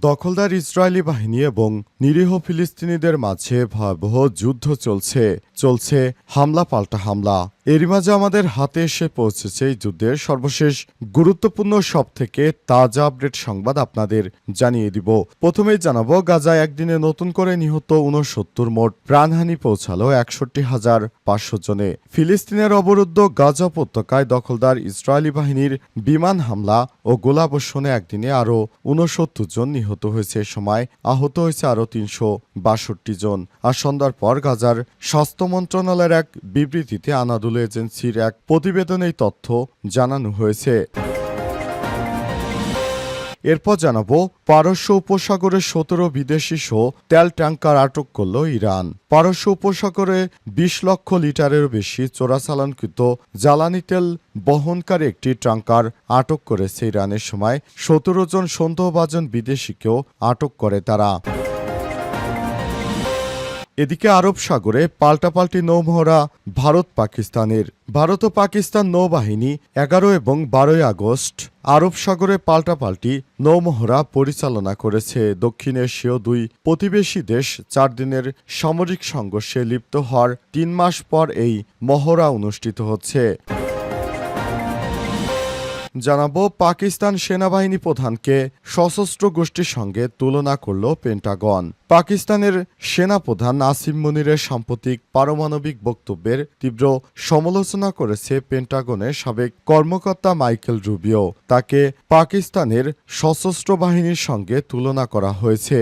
দখলদার ইসরায়েলি বাহিনী এবং নিরীহ ফিলিস্তিনিদের মাঝে ভয়াবহ যুদ্ধ চলছে। চলছে হামলা পাল্টা হামলা। এরই মাঝে আমাদের হাতে এসে পৌঁছেছে এই যুদ্ধের সর্বশেষ গুরুত্বপূর্ণ সব থেকে তাজা আপডেট সংবাদ আপনাদের জানিয়ে দিব। প্রথমেই জানাব, গাজায় একদিনে নতুন করে নিহত উনসত্তর মোট প্রাণহানি পৌঁছালো একষট্টি হাজার পাঁচশো জনে। ফিলিস্তিনের অবরুদ্ধ গাজা উপত্যকায় দখলদার ইসরায়েলি বাহিনীর বিমান হামলা ও গোলাবর্ষণে একদিনে আরও উনসত্তর জন নিহত হয়েছে এ সময় আহত হয়েছে আরও তিনশো বাষট্টি জন। আর সন্ধ্যার পর গাজার স্বাস্থ্য মন্ত্রণালয়ের এক বিবৃতিতে আনাদুল এজেন্সির এক প্রতিবেদনে এই তথ্য জানানো হয়েছে। এরপর জানাব, পারস্য উপসাগরে সতেরো বিদেশি শো তেল ট্যাঙ্কার আটক করল ইরান। পারস্য উপসাগরে বিশ লক্ষ লিটারেরও বেশি চোরাচালানকৃত জ্বালানি তেল বহনকারী একটি ট্যাঙ্কার আটক করেছে ইরানের সময়। সতেরো জন সন্দেহভাজন বিদেশিকেও আটক করে তারা। এদিকে আরব সাগরে পাল্টাপাল্টি নৌমহড়া ভারত পাকিস্তানের। ভারত ও পাকিস্তান নৌবাহিনী এগারো এবং বারোই আগস্ট আরব সাগরে পাল্টাপাল্টি নৌমহড়া পরিচালনা করেছে। দক্ষিণ এশীয় দুই প্রতিবেশী দেশ চার দিনের সামরিক সংঘর্ষে লিপ্ত হওয়ার তিন মাস পর এই মহড়া অনুষ্ঠিত হচ্ছে। জানাব পাকিস্তান সেনাবাহিনী প্রধানকে সশস্ত্র গোষ্ঠীর সঙ্গে তুলনা করল পেন্টাগন। পাকিস্তানের সেনাপ্রধান আসিম মনিরের সাম্প্রতিক পারমাণবিক বক্তব্যের তীব্র সমালোচনা করেছে পেন্টাগনের সাবেক কর্মকর্তা মাইকেল রুবিও। তাকে পাকিস্তানের সশস্ত্র বাহিনীর সঙ্গে তুলনা করা হয়েছে।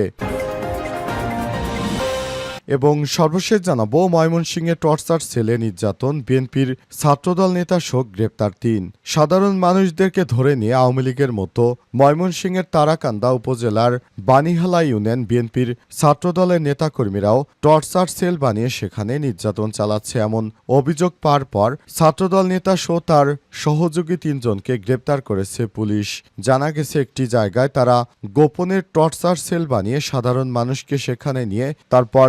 এবং সর্বশেষ জানাব, ময়মনসিংহে টর্চার সেলে নির্যাতন, বিএনপির ছাত্রদল নেতা শোক, গ্রেপ্তার তিন। সাধারণ মানুষদেরকে ধরে নিয়ে আওয়ামী লীগের মতো ময়মনসিংহের তারাকান্দা উপজেলার বানিহালা ইউনিয়ন বিএনপির ছাত্রদলের নেতাকর্মীরাও টর্চার সেল বানিয়ে সেখানে নির্যাতন চালাচ্ছে এমন অভিযোগ পার পর ছাত্রদল নেতা শো তার সহযোগী তিনজনকে গ্রেপ্তার করেছে পুলিশ। জানা গেছে, একটি জায়গায় তারা গোপনের টর্চার সেল বানিয়ে সাধারণ মানুষকে সেখানে নিয়ে তারপর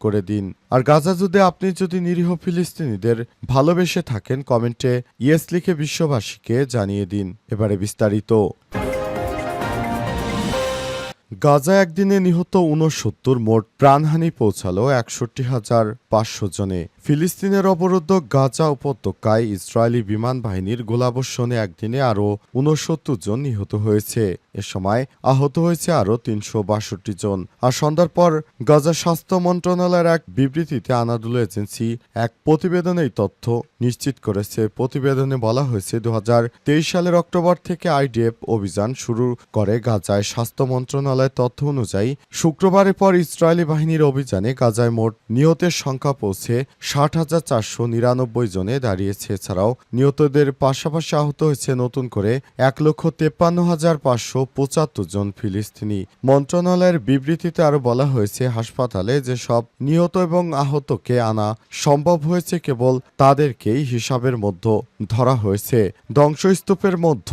করে দিন। আর গাজা যুদ্ধে আপনি যদি নিরীহ ফিলিস্তিনিদের ভালোবেসে থাকেন, কমেন্টে ইয়েস লিখে বিশ্ববাসীকে জানিয়ে দিন। এবারে বিস্তারিত। গাজা একদিনে নিহত উনসত্তর মোট প্রাণহানি পৌঁছালো একষট্টি হাজার পাঁচশো জনে। ফিলিস্তিনের অবরুদ্ধ গাজা উপত্যকায় ইসরায়েলি বিমান বাহিনীর গোলাবর্ষণে একদিনে আরও উনসত্তর জন নিহত হয়েছে। এ সময় আহত হয়েছে আরও তিনশো বাষট্টি জন। আর সন্ধ্যার পর গাজা স্বাস্থ্য মন্ত্রণালয়ের এক বিবৃতিতে আনাদুল এজেন্সি এক প্রতিবেদনে এই তথ্য নিশ্চিত করেছে। প্রতিবেদনে বলা হয়েছে দু হাজার তেইশ সালের অক্টোবর থেকে আইডিএফ অভিযান শুরু করে গাজায় স্বাস্থ্য মন্ত্রণালয়ের তথ্য অনুযায়ী, শুক্রবারের পর ইসরায়েলি বাহিনীর অভিযানে গাজায় মোট নিহতের সংখ্যা পৌঁছে ষাট হাজার চারশো নিরানব্বই জনে দাঁড়িয়েছে। এছাড়াও নিহতদের পাশাপাশি আহত হয়েছে নতুন করে এক লক্ষ তেপ্পান্ন হাজার পাঁচশো পঁচাত্তর জন ফিলিস্তিনি। মন্ত্রণালয়ের বিবৃতিতে আরও বলা হয়েছে, হাসপাতালে যে সব নিহত এবং আহতকে আনা সম্ভব হয়েছে, কেবল তাদেরকেই হিসাবের মধ্যে ধরা হয়েছে। ধ্বংসস্তূপের মধ্য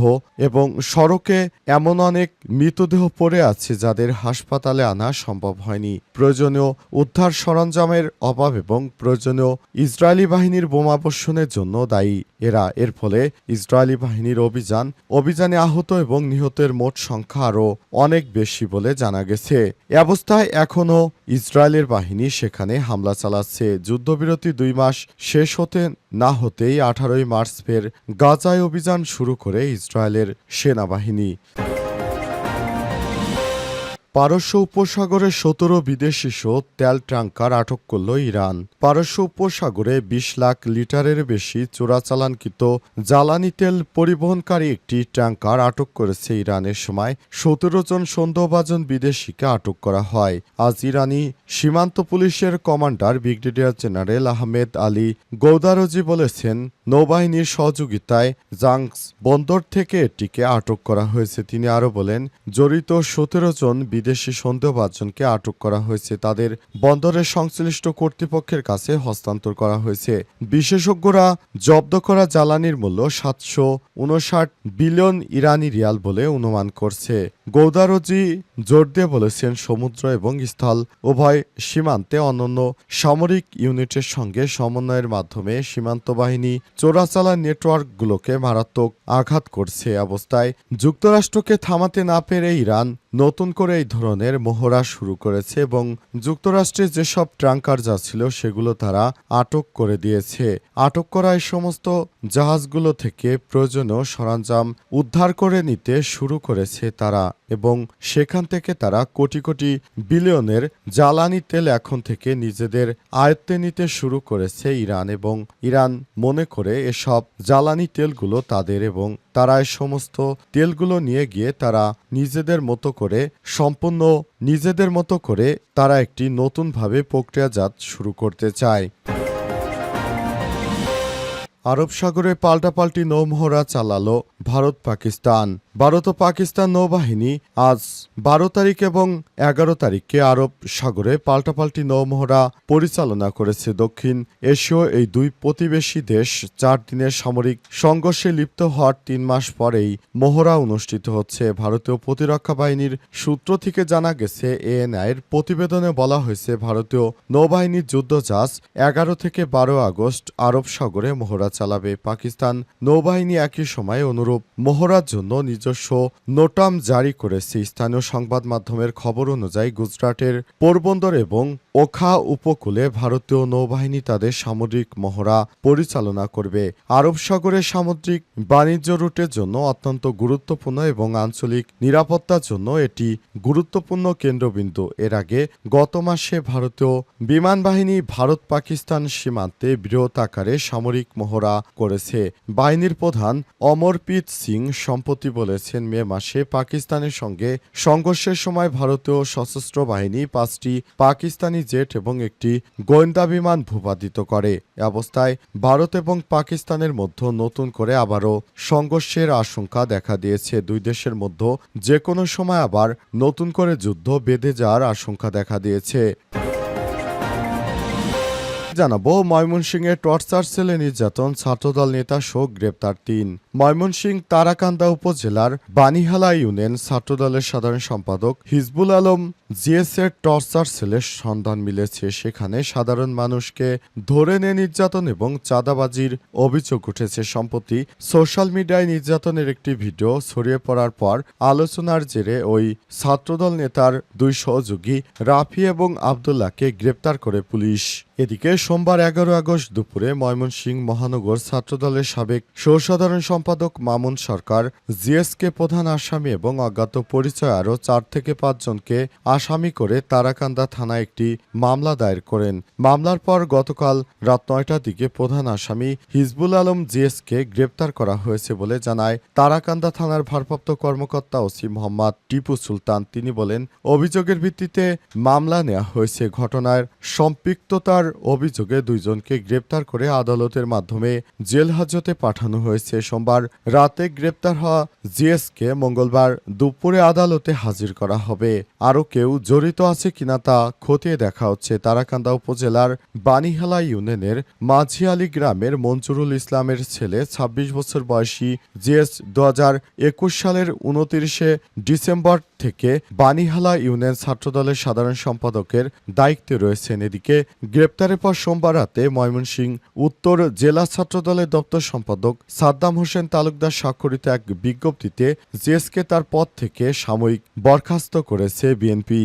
এবং সড়কে এমন অনেক মৃতদেহ পড়ে আছে যাদের হাসপাতালে আনা সম্ভব হয়নি। প্রয়োজনীয় উদ্ধার সরঞ্জামের অভাব এবং প্রয়োজনীয় ইসরায়েলি বাহিনীর বোমাবর্ষণের জন্য দায়ী। এরা এর ফলে ইসরায়েলি বাহিনীর অভিযান, অভিযানে আহত এবং নিহতের মোট সংখ্যা আরও অনেক বেশি বলে জানা গেছে। এ অবস্থায় এখনও ইসরায়েলের বাহিনী সেখানে হামলা চালাচ্ছে। যুদ্ধবিরতি দুই মাস শেষ হতে না হতেই আঠারোই মার্চ ফের গাজায় অভিযান শুরু করে ইসরায়েলের সেনাবাহিনী। পারস্য উপসাগরে সতেরো বিদেশি শো তেল ট্যাঙ্কার আটক করল ইরান। পারস্য উপসাগরে বিশ লাখ লিটারের বেশি চোরাচালানকৃত জ্বালানি তেল পরিবহনকারী একটি ট্যাঙ্কার আটক করেছে ইরানের সময় সতেরো জন সন্দেহভাজন বিদেশিকে আটক করা হয়। আজ ইরানি সীমান্ত পুলিশের commander brigadier general Ahmad Ali Goudarzi বলেছেন, নৌবাহিনীর সহযোগিতায় জাংস বন্দর থেকে এটিকে আটক করা হয়েছে। তিনি আরও বলেন, জড়িত সতেরো জন বিদেশি সন্দেহভাজনকে আটক করা হয়েছে। তাদের বন্দরের সংশ্লিষ্ট কর্তৃপক্ষের কাছে হস্তান্তর করা হয়েছে। বিশেষজ্ঞরা জব্দ করা জ্বালানির মূল্য সাতশো উনষাট বিলিয়ন ইরানি রিয়াল বলে অনুমান করছে। গৌদারজি জোর দিয়ে বলেছেন, সমুদ্র এবং স্থল উভয় সীমান্তে অনন্য সামরিক ইউনিটের সঙ্গে সমন্বয়ের মাধ্যমে সীমান্ত বাহিনী চোরাচালান নেটওয়ার্কগুলোকে মারাত্মক আঘাত করছে। অবস্থায় যুক্তরাষ্ট্রকে থামাতে না পেরে ইরান নতুন করে এই ধরনের মহড়া শুরু করেছে এবং যুক্তরাষ্ট্রে যেসব ট্রাঙ্কার ছিল সেগুলো তারা আটক করে দিয়েছে। আটক করা এই সমস্ত জাহাজগুলো থেকে প্রয়োজনীয় সরঞ্জাম উদ্ধার করে নিতে শুরু করেছে তারা এবং সেখান থেকে তারা কোটি কোটি বিলিয়নের জ্বালানি তেল এখন থেকে নিজেদের আয়ত্তে নিতে শুরু করেছে ইরান এবং ইরান মনে করে এসব জ্বালানি তেলগুলো তাদের এবং তারা সমস্ত তেলগুলো নিয়ে গিয়ে তারা নিজেদের মতো করে, সম্পূর্ণ নিজেদের মতো করে তারা একটি নতুনভাবে প্রক্রিয়াজাত শুরু করতে চায়। আরব সাগরে পাল্টাপাল্টি নৌমহড়া চালালো ভারত পাকিস্তান। ভারত ও পাকিস্তান নৌবাহিনী আজ বারো তারিখ এবং এগারো তারিখে আরব সাগরে পাল্টাপাল্টি নৌমহড়া পরিচালনা করেছে দক্ষিণ এশীয় এই দুই প্রতিবেশী দেশ। চার দিনের সামরিক সংঘর্ষে লিপ্ত হওয়ার তিন মাস পরেই মহড়া অনুষ্ঠিত হচ্ছে। ভারতীয় প্রতিরক্ষা বাহিনীর সূত্র থেকে জানা গেছে, এএনআইয়ের প্রতিবেদনে বলা হয়েছে, ভারতীয় নৌবাহিনীর যুদ্ধ যুদ্ধজাহাজ এগারো থেকে বারো আগস্ট আরব সাগরে মহড়া চালাবে পাকিস্তান। নৌবাহিনী একই সময় অনুরূপ মহড়ার জন্য নিজস্ব নোটাম জারি করেছে। স্থানীয় সংবাদ মাধ্যমের খবর অনুযায়ী গুজরাটের পোরবন্দর এবং ওখা উপকূলে ভারতীয় নৌবাহিনী তাদের সামরিক মহড়া পরিচালনা করবে। আরব সাগরের সামুদ্রিক বাণিজ্য রুটের জন্য অত্যন্ত গুরুত্বপূর্ণ এবং আঞ্চলিক নিরাপত্তার জন্য এটি গুরুত্বপূর্ণ কেন্দ্রবিন্দু। এর আগে গত মাসে ভারতীয় বিমান বাহিনী ভারত পাকিস্তান সীমান্তে বৃহৎ আকারে সামরিক মহড়া করেছে। বাহিনীর প্রধান অমরপ্রীত সিং সম্প্রতি বলেছেন, মে মাসে পাকিস্তানের সঙ্গে সংঘর্ষের সময় ভারতীয় সশস্ত্র বাহিনী পাঁচটি পাকিস্তানি জেট এবং একটি গোয়েন্দা বিমান ভূপাতিত করে। অবস্থায় ভারত এবং পাকিস্তানের মধ্যে নতুন করে আবারও সংঘর্ষের আশঙ্কা দেখা দিয়েছে। দুই দেশের মধ্যে যে কোনো সময় আবার নতুন করে যুদ্ধ বেঁধে যাওয়ার আশঙ্কা দেখা দিয়েছে। জানাব ময়মনসিংহে টর্চার সেলে নির্যাতন ছাত্রদল নেতা শোক গ্রেপ্তার তিন। ময়মনসিংহ তারাকান্দা উপজেলার বানিহালা ইউনিয়ন ছাত্রদলের সাধারণ সম্পাদক হিজবুল আলম জিএসের টর্চার সেলের সন্ধান মিলেছে। সেখানে সাধারণ মানুষকে ধরে নিয়ে নির্যাতন এবং চাঁদাবাজির অভিযোগ উঠেছে। সম্প্রতি সোশ্যাল মিডিয়ায় নির্যাতনের একটি ভিডিও ছড়িয়ে পড়ার পর আলোচনার জেরে ওই ছাত্রদল নেতার দুই সহযোগী রাফি এবং আবদুল্লাহকে গ্রেপ্তার করে পুলিশ। এদিকে সোমবার এগারো আগস্ট দুপুরে ময়মনসিংহ মহানগর ছাত্রদলের সাবেক সহসাধারণ সম্পাদক মামুন সরকার, জিএসকে প্রধান আসামি এবং অজ্ঞাত পরিচয় আরও চার থেকে পাঁচজনকে আসামি করে তারাকান্দা থানায় একটি মামলা দায়ের করেন। মামলার পর গতকাল রাত নয়টার দিকে প্রধান আসামি হিজবুল আলম জিএসকে গ্রেপ্তার করা হয়েছে বলে জানায় তারাকান্দা থানার ভারপ্রাপ্ত কর্মকর্তা ওসি মোহাম্মদ টিপু সুলতান। তিনি বলেন, অভিযোগের ভিত্তিতে মামলা নেওয়া হয়েছে। ঘটনার সম্পৃক্ততার অভিযোগে দুইজনকে গ্রেপ্তার করে আদালতের মাধ্যমে জেল হাজতে পাঠানো হয়েছে। সোমবার রাতে গ্রেপ্তার হওয়া জিএসকে মঙ্গলবার দুপুরে আদালতে হাজির করা হবে। আরও কেউ জড়িত আছে কিনা তা খতিয়ে দেখা হচ্ছে। তারাকান্দা উপজেলার বানিহালা ইউনিয়নের মাঝিয়ালি গ্রামের মঞ্জুরুল ইসলামের ছেলে ২৬ বছর বয়সী জিএস দু সালের উনতিরিশে ডিসেম্বর থেকে বানিহালা ইউনিয়ন ছাত্রদলের সাধারণ সম্পাদকের দায়িত্বে রয়েছেন। এদিকে গ্রেপ্তারের পর সোমবার রাতে ময়মনসিংহ উত্তর জেলা ছাত্রদলের দপ্তর সম্পাদক সাদ্দাম হোসেন তালুকদার স্বাক্ষরিত এক বিজ্ঞপ্তিতে জিএসকে তার পদ থেকে সাময়িক বরখাস্ত করেছে বিএনপি।